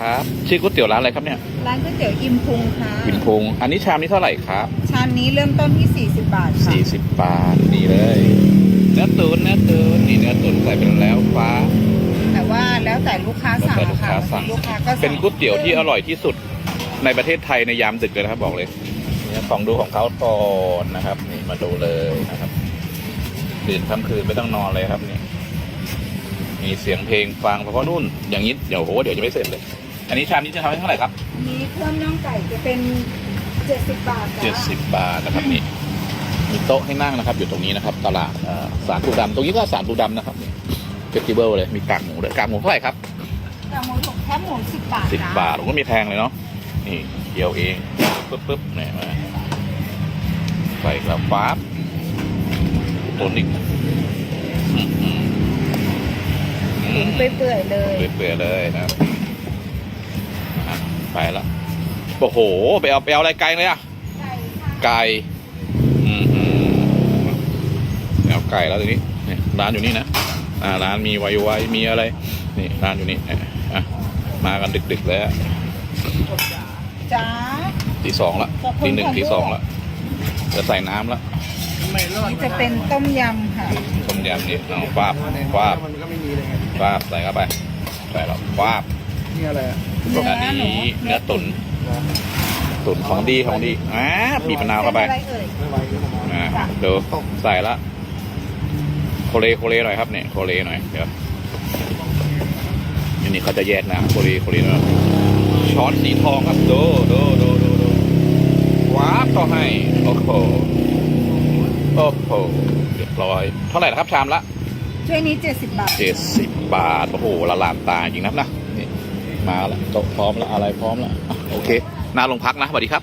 ครับชื่อก๋วยเตี๋ยวร้านอะไรครับเนี่ย ร้านก๋วยเตี๋ยวอิมพุงค่ะพิมพงอันนี้ชามนี้เท่าไหร่ครับชามนี้เริ่มต้นที่ 40 บาทค่ะสี่สิบบาทนี่เลย เนื้อตุ๋นเนื้อตุ๋นนี่เนื้อตุ๋นใส่ไปแล้วฟ้า แต่ว่าแล้วแต่ลูกค้าสั่งแล้วแต่ลูกค่ะค้าสั่ง ลูกค้าก็สั่งเป็นก๋วยเตี๋ยวที่อร่อยที่สุดในประเทศไทยในยามดึกเลยนะครับบอกเลยเนี่ยของดูของเขาก่อนนะครับ นี่มาดูเลยนะครับดื่นค่ำคืนไม่ต้องนอนเลยครับนี่มีเสียงเพลงฟังเพราะนู่นอย่างนี้เดี๋ยวโหเดี๋ยวจะไม่เสร็จเลย อันนี้ชามนี้จะทำให้เท่าไหร่ครับอันนี้เพิ่มน่องไก่จะเป็น70บาทจ้ะเจ็ดสิบบาทนะครับนี่มีโต๊ะให้นั่งนะครับ อยู่ตรงนี้นะครับ ตลาดเอ่อสารปูดำตรงนี้ก็สารปูดำนะครับเฟสติเบิลเลยมีกากหมูด้วยกากหมูเท่าไหร่ครับกากหมูถูกแคบหมู10บาทสิบจ้ะบาทผมก็มีแพงเลยเนาะนี่เกี่ยวเองปึ๊บปึ๊บเนี่ยมาใส่กระฟ้าบตัวนิกอื้อหืออืตุ๋นมเปื่อยๆเลย เปื่อยๆเลยนะครับอะ ไปแล้วโอ้โห ไปเอาไปเอาอะไรไกลเลยอะไก่ค่ะไก่อืมอืมเอาไก่แล้วทีนี้นี่ร้านอยู่นี่นะอ่าร้านมีไวไวมีอะไร นี่ร้านอยู่นี่อะอะมากันดึกๆแล้วจ้าตีสองละขอบคุณตีหนึ่งค่ะตีสองละจะใส่น้ำละนี่จะเป็นต้มยำค่ะ ต้มยำนี่เอาฟาบฟาบมันก็ไม่มีเลยไงฟาบใส่เข้าไป ใส่แล้วฟาบ นี่อะไรอะเนื้ออันหนูนี้เนื้อตุ๋นตุ๋นของดีของดีอ่าบีบมะนาวเข้าไปเป็นอะไรเอ่ยไม่ไหวก็ประมาณอ่าดูใส่ละโคเลโคเลหน่อยครับเนี่ยโคเลหน่อยเดี๋ยวอันนี้เขาจะแยกน้ำโคเลโคเลหน่อยช้อนสีทองครับดูดูดูดูดูว้าบก็ให้โอ้โหโอ้โหเรียบร้อย เท่าไหร่นะครับชามละช่วยนี้70บาทเจ็ดสิบบาท โอ้โหละลานตาจริงนะนะนี่ มาแล้วโต๊ะพร้อมแล้วอะไรพร้อมแล้วโอเคหน้าโรงพักนะสวัสดีครับ